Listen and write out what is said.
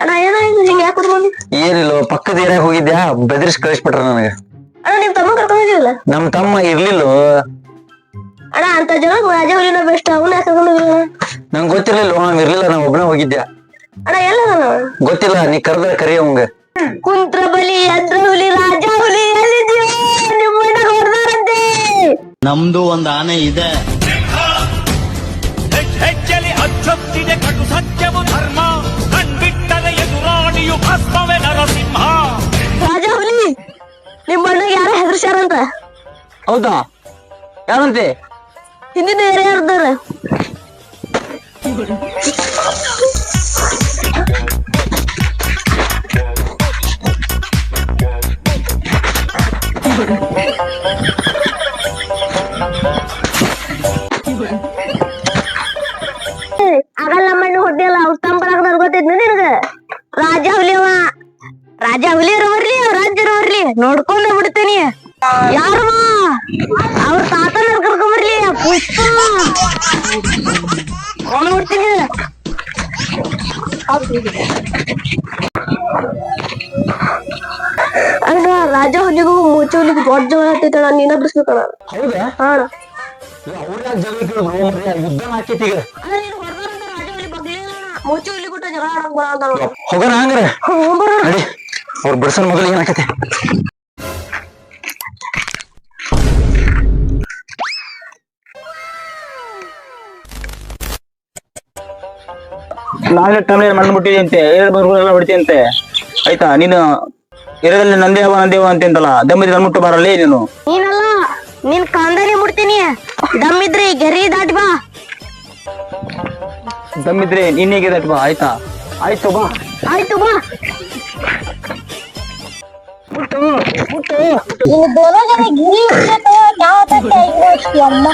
ಅಣ್ಣ ಏನಾಯ್ತು ಹಿಂಗೆ ಯಾಕೆ ಬಂದಿ ಏನಿಲ್ಲ ಪಕ್ಕದ ಏರಿಯಾಗ ಹೋಗಿದ್ಯಾ ಬೆದರಿಸಿ ಕಳಿಸ್ಬಿಟ್ರ ನನಗೆ ಅಣ್ಣ ನಿಮ್ ತಮ್ಮ ಕರ್ಕೊಂಡಿದ್ದಿಲ್ಲ ನಮ್ ತಮ್ಮ ಇರ್ಲಿಲ್ಲ ಅಣ್ಣ ಅಂತ ಜನ ರಾಜ ಹುಲಿನ ಬೆಸ್ಟ್ ಅವನ ಯಾಕೆ ಕರ್ಕೊಂಡಿದ್ದೀರ ನಂಗೆ ಗೊತ್ತಿರ್ಲಿಲ್ಲ ಅವ ಇರ್ಲಿಲ್ಲ ನಾ ಒಬ್ಬನೇ ಹೋಗಿದ್ದೆ ಅಣ್ಣ ಎಲ್ಲ ಗೊತ್ತಿಲ್ಲ ನೀ ಕರೆದ್ರೆ ಕರಿ ಅವಂಗ ಕುಂತ್ರ ಬಲಿ ಅದ್ರ ಹುಲಿ ರಾಜ ಹುಲಿ ಎಲ್ಲಿದ್ಯೋ ನಿಮ್ಮನ್ನ ಹೊಡೆದಾರಂತೆ ನಮ್ದು ಒಂದ್ ಆನೆ ಇದೆ ಹೆಜ್ಜೆಲಿ ಅಚ್ಚೊತ್ತಿದೆ ಕಟು ಸತ್ಯವು ಹೆದರ್ಸ್ಯಾರಂತ ಹೌದಾ? ಯಾರಂತೆ? ಹಿಂದಿನ ಏರಿಯಾ ಇರ್ತಾರ ಆಗಲ್ಲ ಮಣ್ಣು ಹೊಡ್ದಿಲ್ಲ ಅವ್ರ ತಂಪರಾಗ ಗೊತ್ತೈತಿ ನಿನಗ? ರಾಜ ಹುಲಿವ ರಾಜ ಹುಲಿ ಬರ್ಲಿ ರಾಜ ಬರ್ಲಿ. ನೋಡ್ಕೊಂಡ ಬಿಡ್ತೀನಿ ಯಾರು ಅವ್ರ ತಾತನ ಕರ್ಕೊಂಡ್ ಬರ್ಲಿ ಪುಷ್ಪ ಕೊಂಡ್ ಬಿಡ್ತೀನಿ ಅಣ್ಣ ರಾಜ ಹುಲಿಗೂ ಮೂಚೆ ಹುಲಿಗೂ ದೊಡ್ಡ ಜಗಳ ಹತ್ತೈತಣ ನೀನ ಬಿಡಿಸ್ಬೇಕಣ ಹೌದಾ? ಅಣ್ಣ. ಅವ್ರ ಜಗಳ ಯುದ್ಧ ಹಾಕೈತಿ ಈಗ? ಮೂಚೆ ಹುಲಿ ಹೋಗೋಣ ಹಂಗ್ರೆ? ಅವ್ರ ಬಿಡ್ಸನ್ ಮೊದಲು ಏನಾಕತಿ? ನಾಳೆ ಟೈಮ್ ಮಣ್ಣು ಎರಡು ಎಲ್ಲ ಹೊಡಿತಿಯಂತೆ. ಆಯ್ತಾ ನೀನು ಎರಡಲ್ಲಿ ನಂದೇವ ನಂದೇವ ಅಂತ ಅಂತಲ್ಲ ದಮ್ಮಿದ್ರೆ ನನ್ನ ಮುಟ್ಟು ಬರಲ್ಲ ನೀನು. ನೀನಲ್ಲ ನಿನ್ ಕಾಂದಾನೆ ಮುಡ್ತೀನಿ ದಮ್ಮಿದ್ರೆ ಗೆರಿ ದಾಟ್ ಬಾ. ದಮ್ಮಿದ್ರೆ ನೀನ್ ಹೇಗೆ ಬಾ ಆಯ್ತಾ? ಆಯ್ತು ಬಾ. ಆಯ್ತು ಬಾ. ಇನ್ನು ದೋನೋ ಜನ ಗಿರಿ ಯಾವ ತಟ್ಟೆ ಅಮ್ಮ?